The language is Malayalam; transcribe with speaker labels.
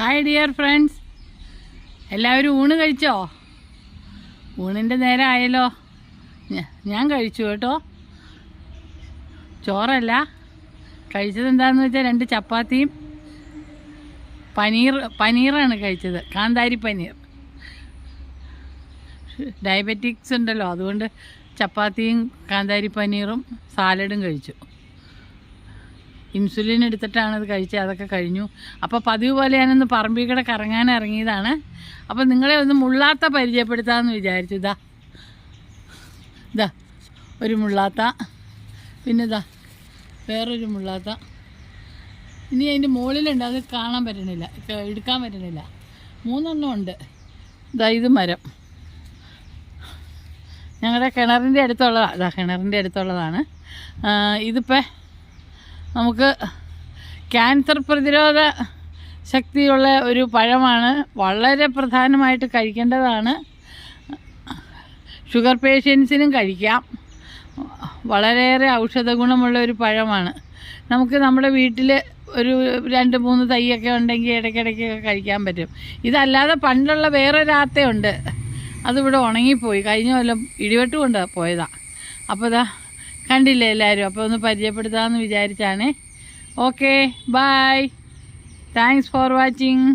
Speaker 1: ഹായ് ഡിയർ ഫ്രണ്ട്സ് എല്ലാവരും ഊണ് കഴിച്ചോ? ഊണിന്റെ നേരം ആയല്ലോ ഞാൻ കഴിച്ചു കേട്ടോ. ചോറല്ല. കഴിച്ചത് എന്താണെന്ന് വെച്ചാൽ രണ്ട് ചപ്പാത്തിയും പനീർ പനീറാണ് കഴിച്ചത്. കാന്താരി പനീർ. ഡയബറ്റിക്സ് ഉണ്ടല്ലോ അതുകൊണ്ട് ചപ്പാത്തിയും കാന്താരി പനീറും സാലഡും കഴിച്ചു. ഇൻസുലിൻ എടുത്തിട്ടാണ് ഇത് കഴിച്ചത് അതൊക്കെ കഴിഞ്ഞു. അപ്പോൾ പതിവ് പോലെ ഞാനൊന്ന് പറമ്പിൽ കൂടെ കറങ്ങാൻ ഇറങ്ങിയതാണ്. അപ്പോൾ നിങ്ങളെ ഒന്ന് മുള്ളാത്ത പരിചയപ്പെടുത്താമെന്ന് വിചാരിച്ചു. ഇതാ. ഇതാ. ഒരു മുള്ളാത്ത. പിന്നെ ഇതാ. വേറൊരു മുള്ളാത്ത. ഇനി അതിന്റെ മുകളിലുണ്ട്. അത് കാണാൻ പറ്റണില്ല. എടുക്കാൻ പറ്റണില്ല. മൂന്നെണ്ണം ഉണ്ട്. ഇതാ ഇത് മരം. ഞങ്ങളുടെ കിണറിന്റെ അടുത്തുള്ളതാണ് ഇതാ കിണറിന്റെ അടുത്തുള്ളതാണ്. ഇതിപ്പോൾ നമുക്ക് ക്യാൻസർ പ്രതിരോധ ശക്തിയുള്ള ഒരു പഴമാണ്. വളരെ പ്രധാനമായിട്ട് കഴിക്കേണ്ടതാണ്. ഷുഗർ പേഷ്യൻസിനും കഴിക്കാം. വളരെയേറെ ഔഷധ ഗുണമുള്ള ഒരു പഴമാണ്. നമുക്ക് നമ്മുടെ വീട്ടിൽ ഒരു രണ്ട് മൂന്ന് തൈയൊക്കെ ഉണ്ടെങ്കിൽ ഇടയ്ക്കിടയ്ക്കൊക്കെ കഴിക്കാൻ പറ്റും. ഇതല്ലാതെ പണ്ടുള്ള വേറൊരാത്തയുണ്ട് അതിവിടെ ഉണങ്ങിപ്പോയി. കഴിഞ്ഞ കൊല്ലം ഇടിവെട്ട് കൊണ്ട് പോയതാ. അപ്പോൾ ഇതാ കണ്ടില്ലേ എല്ലാവരും അപ്പോൾ ഒന്ന് പരിചയപ്പെടുത്താമെന്ന് വിചാരിച്ചാണ്. Okay bye thanks for watching